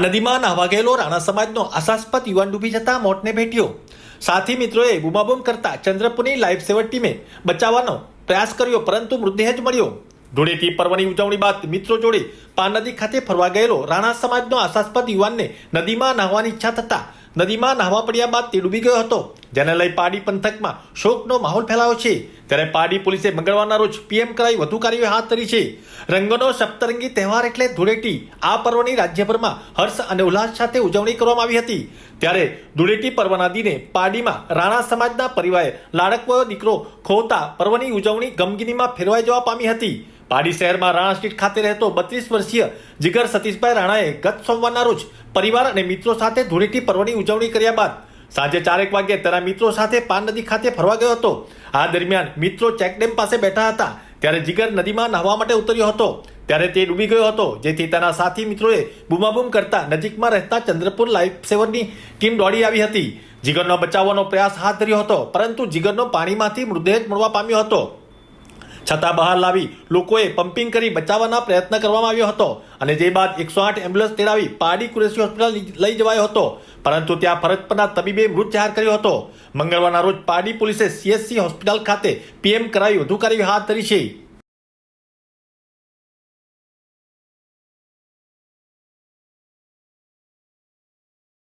નદીમાં નાહવા ગયેલો રાણા સમાજનો આશાસ્પદ યુવાન ડૂબી જતા મોતને ભેટ્યો. સાથી મિત્રોએ બૂમાબૂમ કરતા ચંદ્રપુરની લાઈફ સેવર ટીમે બચાવવાનો પ્રયાસ કર્યો, પરંતુ મૃતદેહ જ મળ્યો. ધૂળેટી પર્વની ઉજવણી બાદ મિત્રો જોડે પાન નદી ખાતે ફરવા ગયેલો રાણા સમાજનો આશાસ્પદ યુવાનને નદીમાં નાહવાની ઈચ્છા થતા નદીમાં નાહવા પડ્યા બાદ તે ડૂબી ગયો હતો. જેને લઈ પાડી પંથકમાં શોકનો માહોલ ફેલાયો છે. ત્યારે પાડી પોલીસે મંગળવારના રોજ પીએમ કરાઈ વધુ કાર્યવાહી હાથ ધરી છે. રંગનો સપ્તરંગી તહેવાર એટલે ધૂળેટી. આ પર્વની રાજ્યભરમાં હર્ષ અને ઉલ્લાસ સાથે ઉજવણી કરવામાં આવી હતી. ત્યારે ધૂળેટી પર્વના દિને પાડીમાં રાણા સમાજના પરિવારે લાડકવો દીકરો ખોતા પર્વની ઉજવણી ગમગીનીમાં ફેરવાઈ જવા પામી હતી. પાડી શહેરમાં રાણા સ્ટ્રીટ ખાતે રહેતો બત્રીસ વર્ષીય જીગર સતીશભાઈ રાણાએ ગત સોમવારના રોજ પરિવાર અને મિત્રો સાથે ધૂળેટી પર્વની ઉજવણી કર્યા બાદ સાંજે ચારેક વાગ્યે તેના મિત્રો સાથે પાન નદી ખાતે ફરવા ગયો હતો. આ દરમિયાન મિત્રો ચેકડેમ પાસે બેઠા હતા. ત્યારે જીગર નદીમાં નહાવા માટે ઉતર્યો હતો. ત્યારે તે ડૂબી ગયો હતો, જેથી તેના સાથી મિત્રોએ બૂમાબૂમ કરતા નજીકમાં રહેતા ચંદ્રપુર લાઈફ સેવરની ટીમ દોડી આવી હતી. જીગરનો બચાવવાનો પ્રયાસ હાથ ધર્યો હતો, પરંતુ જીગરનો પાણીમાંથી મૃતદેહ મળવા પામ્યો હતો. છતાં બહાર લાવી લોકોએ પમ્પિંગ કરી બચાવવાના પ્રયત્ન કરવામાં આવ્યો હતો અને જે બાદ એકસો આઠ એમ્બ્યુલન્સ તેડાવી પાડી કુરેશી હોસ્પિટલ લઈ જવાયો હતો. પરંતુ ત્યાં ફરજ પરના તબીબે મૃત જાહેર કર્યો હતો. મંગળવારના રોજ પારડી પોલીસે સીએસસી હોસ્પિટલ ખાતે પીએમ કરાવી વધુ કાર્યવાહી હાથ ધરી છે.